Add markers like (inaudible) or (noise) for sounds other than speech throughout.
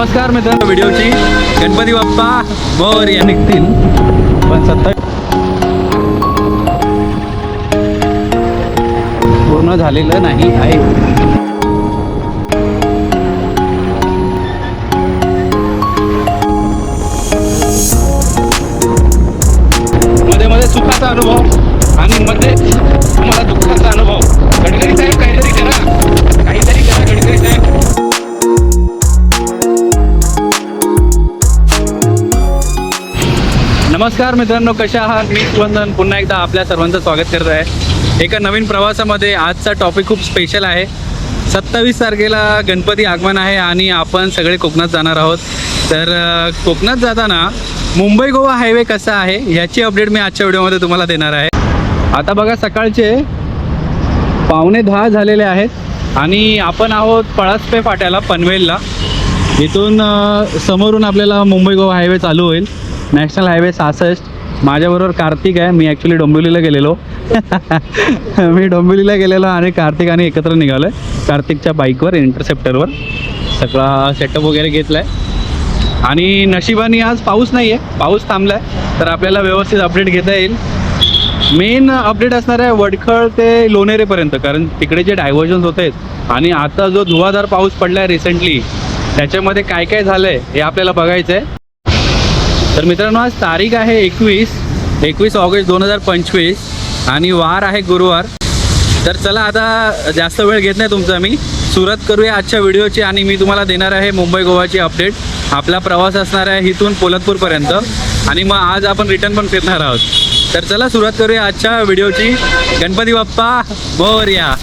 नमस्कार मित्रांनो व्हिडिओची. गणपती बाप्पा मोर या निघतील पण सत्ता पूर्ण झालेलं नाही आहे. मध्ये मध्ये सुखाचा अनुभव आणि मध्ये मला दुःखाचा अनुभव. गडकरी साहेब काहीतरी करा. काहीतरी करा गडकरी साहेब. नमस्कार मित्रांनो कशा आहात? मी वंदन पुन्हा एकदा आपल्या सर्वांचं स्वागत करत आहे. एका नवीन प्रवासामध्ये आजचा टॉपिक खूप स्पेशल आहे. सत्तावीस तारखेला गणपती आगमन आहे आणि आपण सगळे कोकणात जाणार आहोत. तर कोकणात जाताना मुंबई गोवा हायवे कसा आहे ह्याची अपडेट मी आजच्या व्हिडिओमध्ये तुम्हाला देणार आहे. आता बघा सकाळचे पावणे दहा झालेले आहेत आणि आपण आहोत पळसपे फाट्याला पनवेलला. इथून समोरून आपल्याला मुंबई गोवा हायवे चालू होईल. नॅशनल हायवे सहासष्ट माझ्याबरोबर कार्तिक आहे. मी ॲक्च्युली डोंबिवलीला गेलेलो. (laughs) मी डोंबिवलीला गेलेलो आणि कार्तिक आणि एकत्र निघालो आहे कार्तिकच्या बाईकवर इंटरसेप्टरवर सगळा सेटअप वगैरे घेतला आहे आणि नशिबाने आज पाऊस नाही आहे पाऊस थांबला आहे तर आपल्याला व्यवस्थित अपडेट घेता येईल. मेन अपडेट असणार आहे वडखळ ते लोणेरेपर्यंत. कारण तिकडे जे डायव्हर्जन्स होत आहेत आणि आता जो धुवाधार पाऊस पडला आहे रिसेंटली त्याच्यामध्ये काय काय झालं आहे हे आपल्याला बघायचं आहे तर मित्रांनो आज तारीख आहे एकवीस एकवीस ऑगस्ट दोन हजार पंचवीस आणि वार आहे गुरुवार. तर चला आता जास्त वेळ घेत नाही तुमचा मी. सुरुवात करूया आजच्या व्हिडिओची आणि मी तुम्हाला देणार आहे मुंबई गोवाची अपडेट. आपला प्रवास असणार आहे इथून पोलतपूरपर्यंत आणि मग आज आपण रिटर्न पण फिरणार आहोत. तर चला सुरुवात करूया आजच्या व्हिडिओची. गणपती बाप्पा बोर या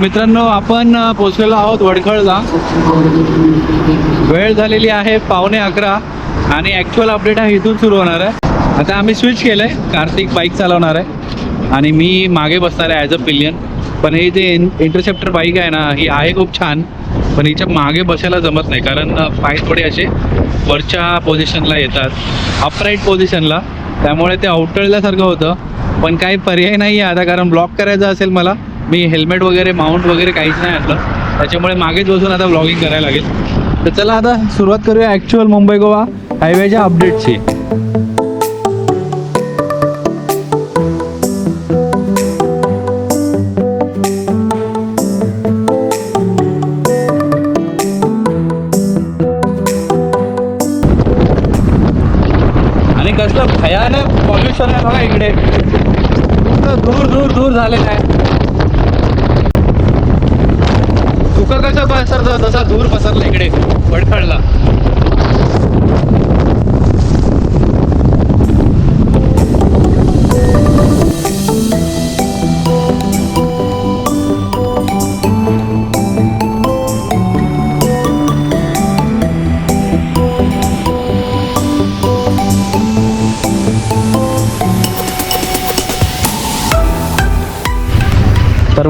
मित्रांनो आपण पोचलेलो आहोत वडखळला. वेळ झालेली आहे पावणे अकरा आणि ॲक्च्युअल अपडेट हा इथून सुरू होणार आहे. आता आम्ही स्विच केलं आहे कार्तिक बाईक चालवणार आहे. आणि मी मागे बसणार आहे ॲज अ पिलियन पण हे जे इन इंटरसेप्टर बाईक आहे ना ही आहे खूप छान. पण हिच्या मागे बसायला जमत नाही. कारण पाय थोडे असे वरच्या पोझिशनला येतात. अपराईट पोझिशनला त्यामुळे ते अवटळल्यासारखं होतं. पण काही पर्याय नाही आहे आता कारण ब्लॉक करायचं असेल मला मी हेल्मेट वगैरे माउंट वगैरे काहीच नाही आणलं त्याच्यामुळे मागेच बसून आता ब्लॉगिंग करायला लागेल. तर चला आता सुरुवात करूया ॲक्च्युअल मुंबई गोवा हायवेच्या अपडेटची आणि कसलं भयानक पॉल्युशन आहे बघा इकडे. दूर दूर दूर झालेलं आहे. धुकं कसं पसरतं तसा धूर पसरला इकडे वडखळला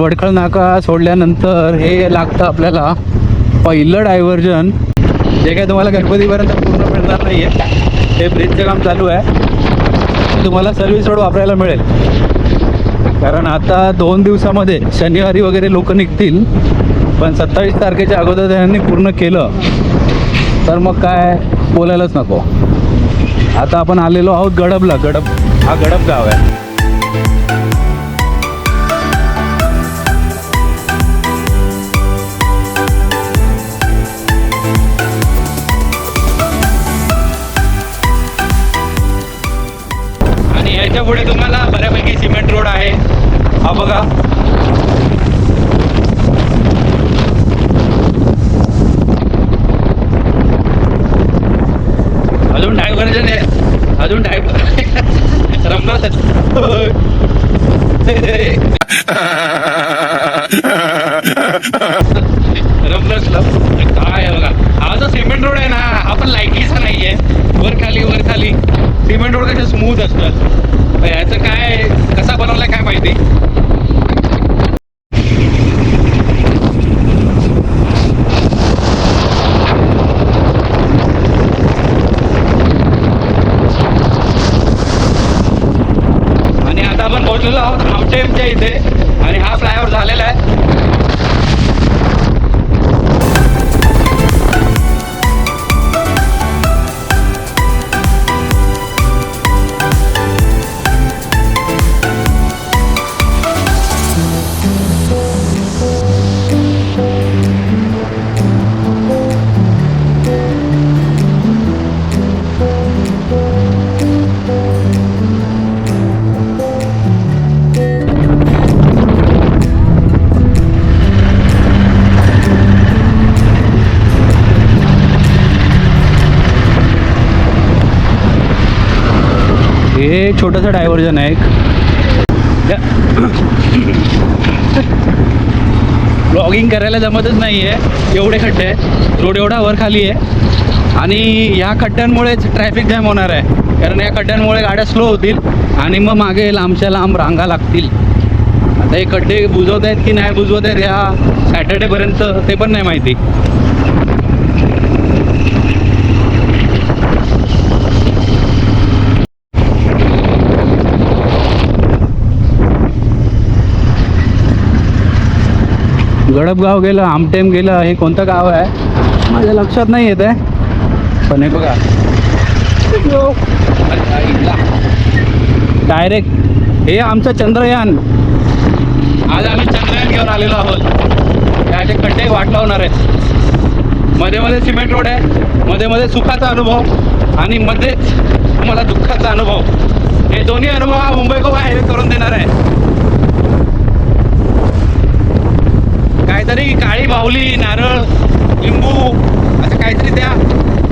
वडखळ नाका सोडल्यानंतर हे लागतं आपल्याला पहिलं डायव्हर्जन. जे काय तुम्हाला गणपतीपर्यंत पूर्ण मिळणार नाही आहे हे ब्रिजचं काम चालू आहे. तुम्हाला सर्व्हिस रोड वापरायला मिळेल. कारण आता दोन दिवसामध्ये शनिवारी वगैरे लोक निघतील. पण सत्तावीस तारखेच्या अगोदर त्यांनी पूर्ण केलं. तर मग काय? बोलायलाच नको. आता आपण आलेलो आहोत गडबला. गडब हा गडब गाव आहे. ಇದೆ हे छोटंसं डायव्हर्जन आहे एक. ब्लॉगिंग करायला जमतच नाही आहे एवढे खड्डे आहे रोड एवढा वर खाली आहे. आणि ह्या खड्ड्यांमुळेच ट्रॅफिक जॅम होणार आहे. कारण या खड्ड्यांमुळे गाड्या स्लो होतील आणि मग मागे लांबच्या लांब रांगा लागतील. आता हे खड्डे बुजवत आहेत की नाही बुजवत आहेत ह्या सॅटर्डेपर्यंत ते पण नाही माहिती. गडपगाव गेलं आमटेम गेलं हे कोणतं गाव आहे? माझ्या लक्षात नाही येत आहे. पण हे बघा. डायरेक्ट हे आमचं चंद्रयान. आज आम्ही चंद्रयान घेऊन आलेलो आहोत. त्याचे खड्डे वाट लावणार आहेत. मध्ये मध्ये सिमेंट रोड आहे. मध्ये मध्ये सुखाचा अनुभव आणि मध्येच मला दुःखाचा अनुभव. हे दोन्ही अनुभव हा मुंबई गोवा हायवे करून देणार आहे. तरी काळी बाहुली नारळ लिंबू असं काहीतरी द्या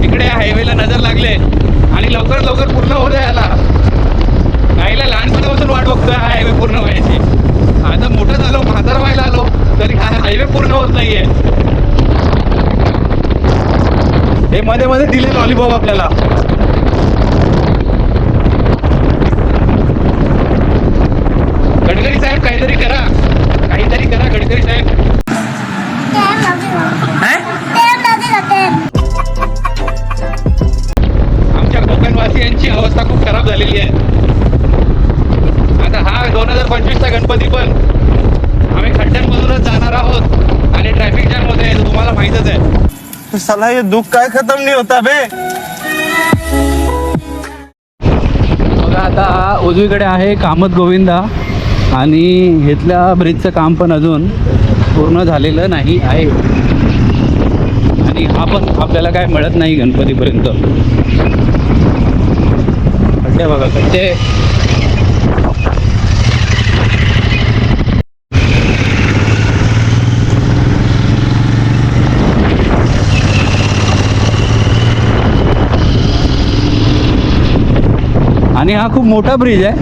इकडे हायवेला नजर लागले. आणि लवकर लवकर पूर्ण होऊ द्या याला. काहीला लहानपणापासून वाट बघतोय हा हायवे पूर्ण व्हायची. आता मोठं झालो म्हातार व्हायला आलो तरी हा हायवे पूर्ण होत नाहीये. हे मध्ये मध्ये दिले लॉलीपॉप आपल्याला. साला ये दुख काय खत्म नहीं होता बे बघा आता उजवीकडे आहे कामत गोविंदा आणि इथल्या ब्रिजचं काम पण अजून पूर्ण झालेलं नाही आहे. आणि हा पण आपल्याला काय मिळत नाही गणपतीपर्यंत. खड्डे बघा खड्डे आणि हा खूप मोठा ब्रिज आहे.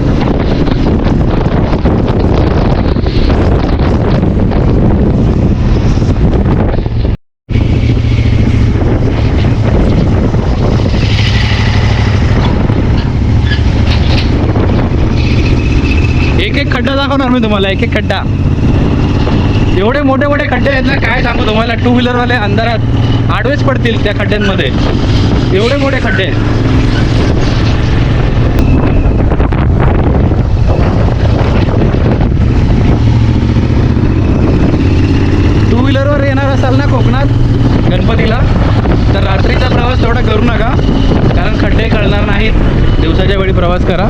एक एक खड्डा दाखवणार मी तुम्हाला एक एक खड्डा. एवढे मोठे मोठे खड्डे आहेत ना काय सांगू तुम्हाला? टू व्हीलरवाले अंधारात आडवेच पडतील त्या खड्ड्यांमध्ये. एवढे मोठे खड्डे. आहेत टू व्हीलरवर येणार असाल ना कोकणात गणपतीला तर रात्रीचा प्रवास तेवढा करू नका कारण खड्डे कळणार नाहीत दिवसाच्या वेळी प्रवास करा.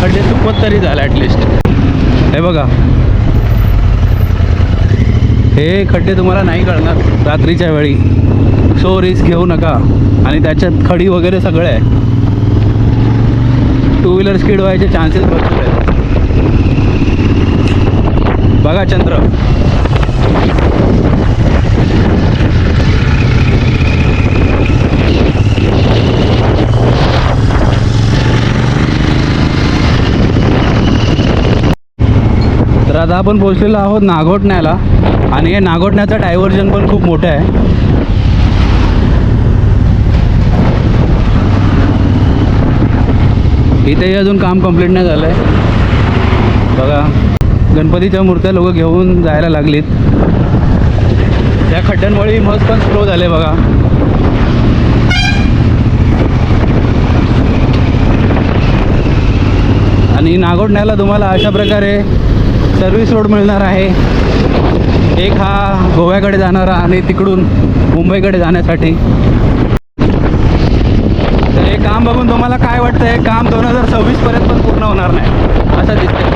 खड्डे चुकवत तरी झाला ॲटलिस्ट हे बघा. हे खड्डे तुम्हाला नाही कळणार रात्रीच्या वेळी. सो रिस्क घेऊ नका. आणि त्याच्यात खडी वगैरे सगळं आहे. टू व्हीलर स्किड व्हायचे चान्सेस भरपूर आहेत. बघा चंद्र. तर आता आपण पोहोचलेलो आहोत नागोठण्याला आणि हे नागोठण्याचं डायव्हर्जन पण खूप मोठं आहे. इथेही अजून काम कंप्लीट नाही झालं आहे बघा गणपतीच्या मूर्त्या लोक घेऊन जायला लागलीत. त्या खड्ड्यांमुळे मस्त पण स्लो झाले बघा. आणि नागोठण्याला तुम्हाला अशा प्रकारे सर्व्हिस रोड मिळणार आहे. एक हा गोव्याकडे जाणारा आणि तिकडून मुंबईकडे जाण्यासाठी. तर हे काम बघून तुम्हाला काय वाटतं हे काम दोन हजार सव्वीस पर्यंत पण पूर्ण होणार नाही. असं दिसतंय.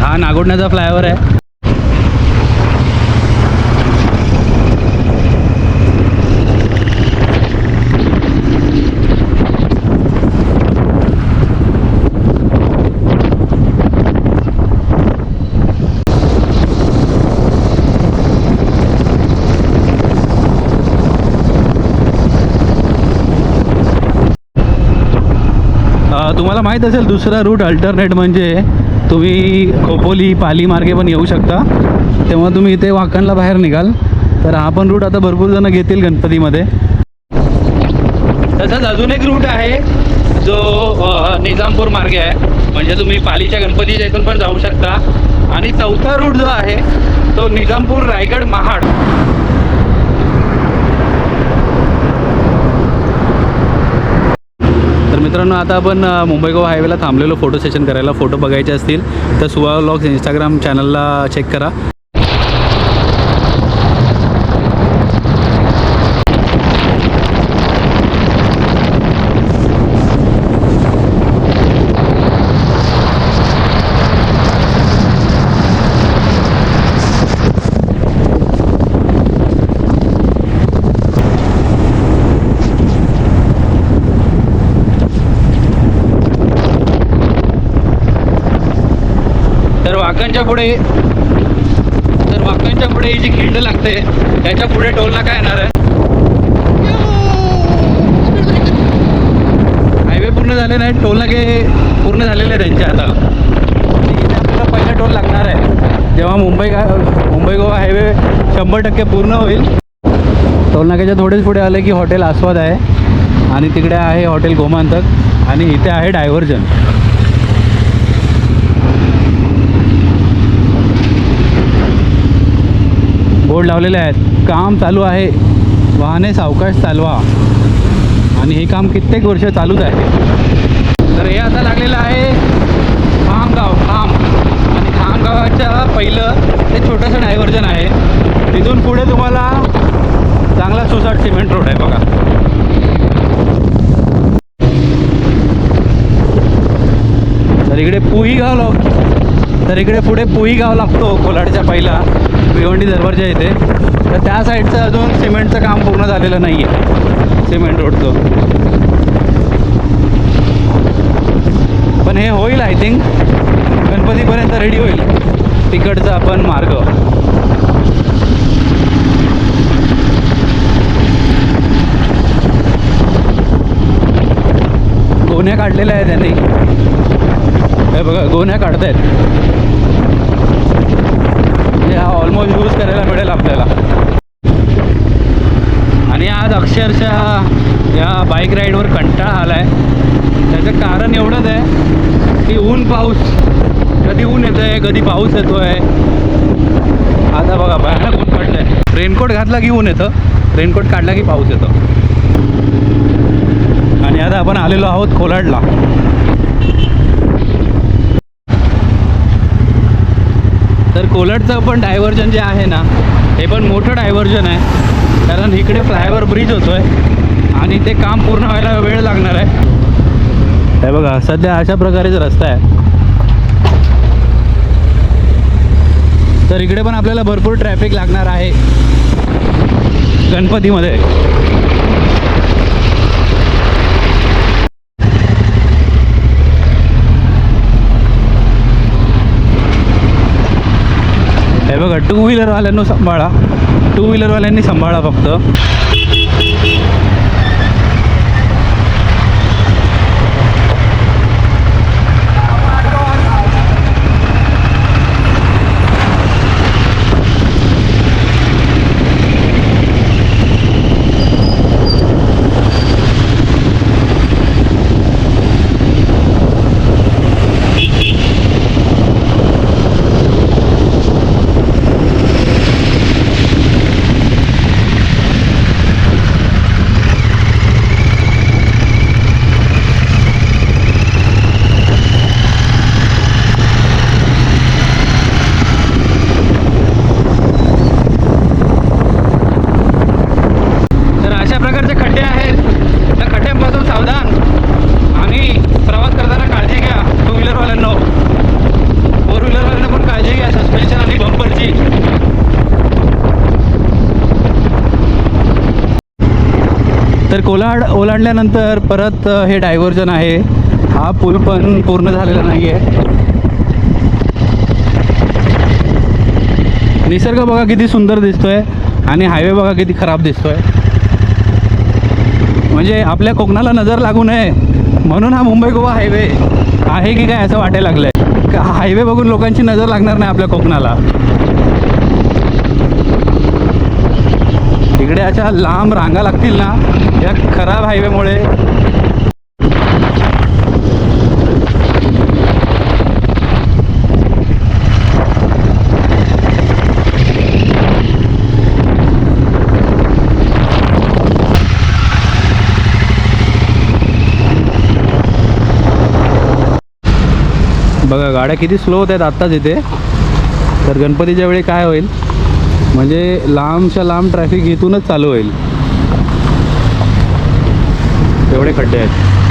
हा नागोडण्याचा फ्लायओव्हर आहे अ, तुम्हाला माहीत असेल दुसरा रूट अल्टरनेट म्हणजे तुम्ही खोपोली पाली मार्गे पण येऊ शकता. तेव्हा तुम्ही इथे वाकणला बाहेर निघाल. तर हा पण रूट आता भरपूर जण घेतील गणपतीमध्ये. तसंच अजून एक रूट आहे जो निजामपूर मार्गे आहे. म्हणजे तुम्ही पालीच्या गणपतीच्या इथून पण जाऊ शकता. आणि चौथा रूट जो आहे तो निजामपूर रायगड महाड. मित्रांनो आता आपण मुंबई गोवा हायवेला थांबलेलो फोटो सेशन करायला. फोटो बघायचे असतील तर सुवा लॉग्स इंस्टाग्राम चॅनलला चेक करा. तर पुढे तर वाकांच्या पुढे ही जी खिंड लागते त्याच्या पुढे टोलला काय येणार आहे? हायवे पूर्ण झाले नाही टोल नाके पूर्ण झालेले आहे त्यांच्या आता. आपल्याला पहिला टोल लागणार आहे. जेव्हा मुंबई गा मुंबई गोवा हायवे शंभर टक्के पूर्ण होईल. टोल नाक्याच्या थोडेच पुढे आले की हॉटेल आस्वाद आहे. आणि तिकडे आहे हॉटेल गोमांतक. आणि इथे आहे डायव्हर्जन. बोर्ड लावलेले आहेत. काम चालू आहे. वाहने सावकाश चालवा. आणि हे काम कित्येक वर्ष चालूच आहे. तर हे आता लागलेलं आहे खामगाव खाम. आणि खामगावाच्या पहिलं ते छोटंसं डायव्हर्जन आहे. तिथून पुढे तुम्हाला चांगला सुसाट सिमेंट रोड आहे बघा. तर इकडे पुही गाव तर इकडे पुढे पोई गाव लागतो कोलाडच्या पहिला भिवंडी दरबारच्या इथे. तर त्या साईडचं अजून सिमेंटचं काम पूर्ण झालेलं नाही आहे सिमेंट रोडचं. पण हे होईल आय थिंक गणपतीपर्यंत रेडी होईल. तिकडचा आपण मार्ग. गोण्या काढलेल्या आहेत त्यांनी. हे बघा गोण्या काढतायत म्हणजे हा ऑलमोस्ट यूज करायला मिळेल आपल्याला आणि आज अक्षरशः या बाईक राईडवर कंटाळा आला आहे त्याचं कारण एवढंच आहे की ऊन पाऊस. कधी ऊन येतं आहे कधी पाऊस येतो आहे आता बघा भयानक ऊन पडलं आहे रेनकोट घातला की ऊन येतं रेनकोट काढला की पाऊस येतो. आणि आता आपण आलेलो आहोत कोलाडला. तर कोलाडचं पण डायव्हर्जन जे आहे ना हे पण मोठं डायव्हर्जन आहे. कारण इकडे फ्लायओव्हर ब्रिज होतो आहे आणि ते काम पूर्ण व्हायला वेळ लागणार आहे. हे बघा सध्या अशा प्रकारेच रस्ता आहे. तर इकडे पण आपल्याला भरपूर ट्रॅफिक लागणार आहे गणपतीमध्ये. हे बघा टू व्हीलरवाल्यांना सांभाळा. टू व्हीलरवाल्यांनी सांभाळा फक्त. ओलांडल्यानंतर परत हे डायव्हर्जन आहे. हा पूल पण पूर्ण झालेला नाही आहे निसर्ग बघा किती सुंदर दिसतोय आणि हायवे बघा किती खराब दिसतोय. म्हणजे आपल्या कोकणाला नजर लागू नये. म्हणून हा मुंबई गोवा हायवे आहे की काय असं वाटायला लागलंय. आहे हायवे बघून लोकांची नजर लागणार नाही आपल्या कोकणाला. इकडे अशा लांब रांगा लागतील ना या खराब हायवेमुळे. बघा गाड्या किती स्लो होत आहेत आत्ताच इथे. तर गणपतीच्या वेळी काय होईल? म्हणजे लांबच्या लांब ट्रॅफिक इथूनच चालू होईल. एवढे खड्डे आहेत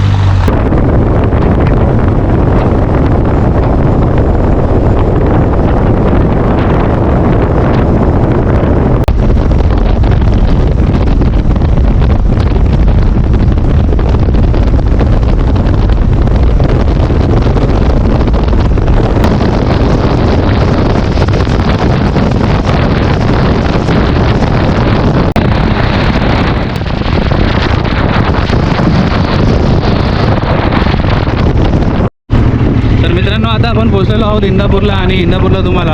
तर मित्रांनो आता आपण आहोत इंदापूरला आणि इंदापूरला तुम्हाला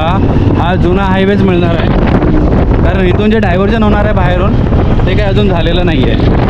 हा जुना हायवेच मिळणार आहे. कारण इथून जे डायव्हर्जन होणार आहे बाहेरून ते काही अजून झालेलं नाही आहे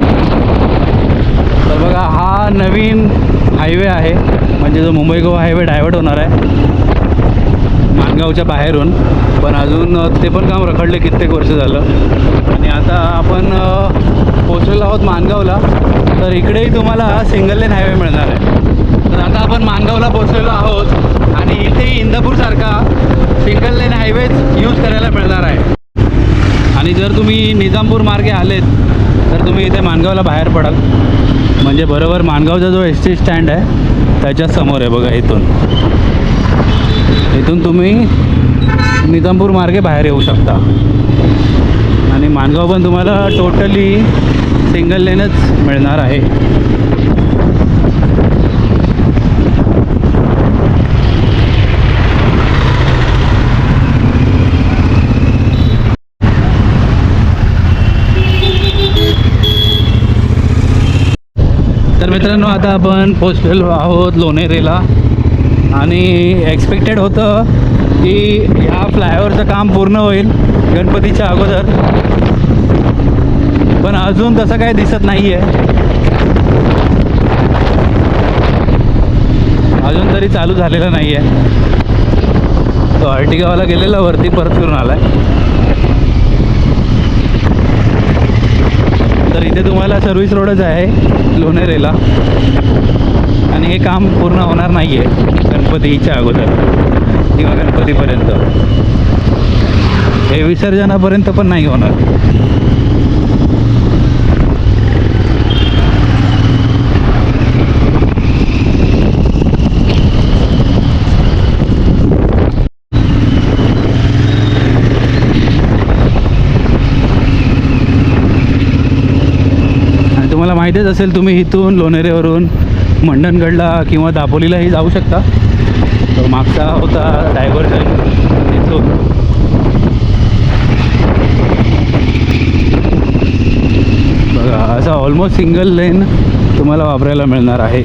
तर बघा हा नवीन हायवे आहे म्हणजे जो मुंबई गोवा हायवे डायव्हर्ट होणार आहे. माणगावच्या बाहेरून. पण अजून ते पण काम रखडले कित्येक वर्ष झालं. आणि आता आपण पोचलेलो आहोत माणगावला. तर इकडेही तुम्हाला सिंगल लेन हायवे मिळणार आहे. तर आता आपण माणगावला पोचलेलो आहोत. आणि इथेही इंदापूरसारखा सिंगल लेन हायवेच यूज करायला मिळणार आहे. आणि जर तुम्ही निजामपूर मार्गे आलेत तर तुम्ही इथे माणगावला बाहेर पडाल. म्हणजे बरोबर मानगावचा जो एस टी स्टँड आहे त्याच्यासमोर आहे बघा इथून. इथून तुम्ही निजामपूर मार्गे बाहेर येऊ शकता. आणि माणगाव पण तुम्हाला टोटली सिंगल लेनच मिळणार आहे. मित्रांनो आता आपण पोचलेलो आहोत लोणेरेला. आणि एक्सपेक्टेड होतं की ह्या फ्लायओव्हरचं काम पूर्ण होईल गणपतीच्या अगोदर. पण अजून तसं काही दिसत नाही आहे अजून तरी चालू झालेलं नाही आहे तो अर्टिगावाला गेलेला वरती परत फिरून आला आहे इथे तुम्हाला सर्व्हिस रोडच आहे लोणेरेला. आणि हे काम पूर्ण होणार नाही आहे गणपतीच्या अगोदर. किंवा गणपतीपर्यंत. हे विसर्जनापर्यंत पण नाही होणार आणि तुम्हाला माहितीच असेल तुम्ही इथून लोणेरेवरून मंडणगडला किंवा दापोलीलाही जाऊ शकता. तर मागचा होता डायव्हर्जन इथून. बघा असा ऑलमोस्ट सिंगल लेन तुम्हाला वापरायला मिळणार आहे.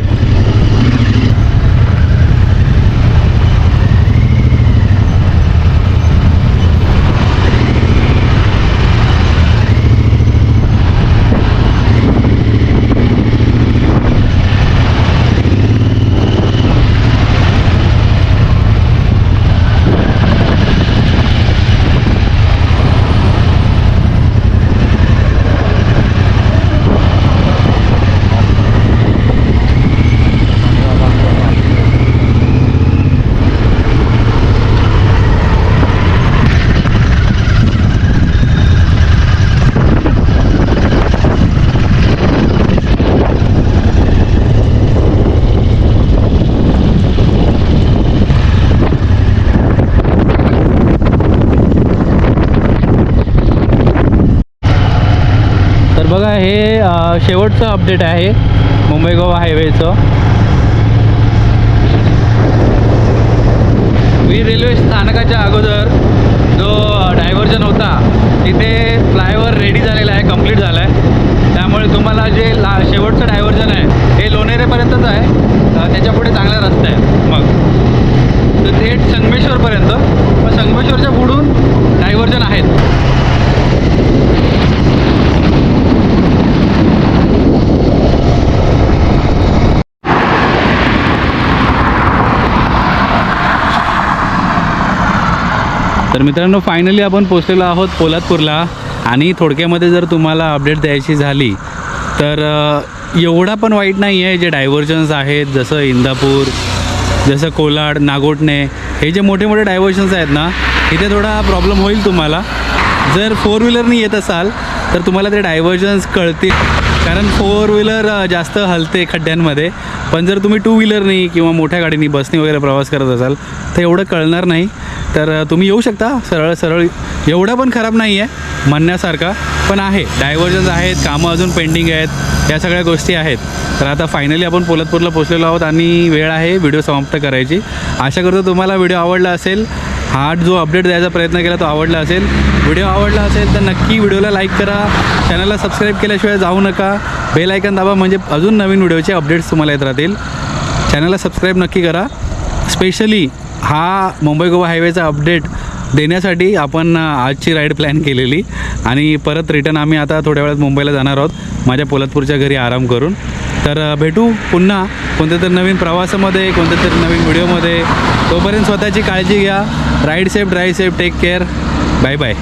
हे शेवटचं अपडेट आहे. मुंबई गोवा हायवेचं वीर रेल्वे स्थानकाच्या अगोदर जो डायव्हर्जन होता तिथे फ्लायओव्हर रेडी झालेला आहे कंप्लीट झाला आहे त्यामुळे तुम्हाला जे ला शेवटचं डायव्हर्जन आहे हे लोणेरेपर्यंतच आहे. त्याच्यापुढे त्याच्या पुढे चांगला रस्ता आहे. मग. तर थेट संगमेश्वरपर्यंत. मग संगमेश्वरच्या पुढून डायव्हर्जन आहेत. तर मित्रांनो फायनली आपण पोचलेलो आहोत पोलादपूरला. आणि थोडक्यामध्ये जर तुम्हाला अपडेट द्यायची झाली तर एवढा पण वाईट नाही आहे जे डायव्हर्जन्स आहेत जसं इंदापूर जसं कोलाड नागोटणे हे जे मोठे मोठे डायव्हर्जन्स आहेत ना इथे थोडा प्रॉब्लेम होईल तुम्हाला. जर फोर व्हीलरनी येत असाल तर तुम्हाला ते डायव्हर्जन्स कळतील. कारण फोर व्हीलर जास्त हलते खड्ड्यांमध्ये. पण जर तुम्ही टू व्हीलरनी किंवा मोठ्या गाडीनी बसनी वगैरे प्रवास करत असाल तर एवढं कळणार नाही. तर तुम्ही येऊ शकता. सरळ सरळ. एवढा पण खराब नाही आहे म्हणण्यासारखा. पण आहे. डायव्हर्जन्स आहेत कामं अजून पेंडिंग आहेत. या सगळ्या गोष्टी आहेत. तर आता फायनली आपण पोलतपूरला पोचलेलो आहोत आणि वेळ आहे व्हिडिओ समाप्त करायची. आशा करतो तुम्हाला व्हिडिओ आवडला असेल. हा जो अपडेट द्यायचा प्रयत्न केला तो आवडला असेल. व्हिडिओ आवडला असेल तर नक्की व्हिडिओला लाईक करा. चॅनलला सबस्क्राईब केल्याशिवाय जाऊ नका. बेल आयकन दाबा म्हणजे अजून नवीन व्हिडिओचे अपडेट्स तुम्हाला येत राहतील. चॅनलला सबस्क्राईब नक्की करा. स्पेशली हा मुंबई गोवा हायवेचा अपडेट देण्यासाठी आपण आजची राईड प्लॅन केलेली. आणि परत रिटर्न आम्ही आता थोड्या वेळात मुंबईला जाणार आहोत. माझ्या पोलादपूरच्या घरी आराम करून. तर भेटू पुन्हा. कोणत्या तरी नवीन प्रवासामध्ये कोणत्या तरी नवीन व्हिडिओमध्ये. तोपर्यंत स्वतःची काळजी घ्या. Ride safe drive safe take care bye bye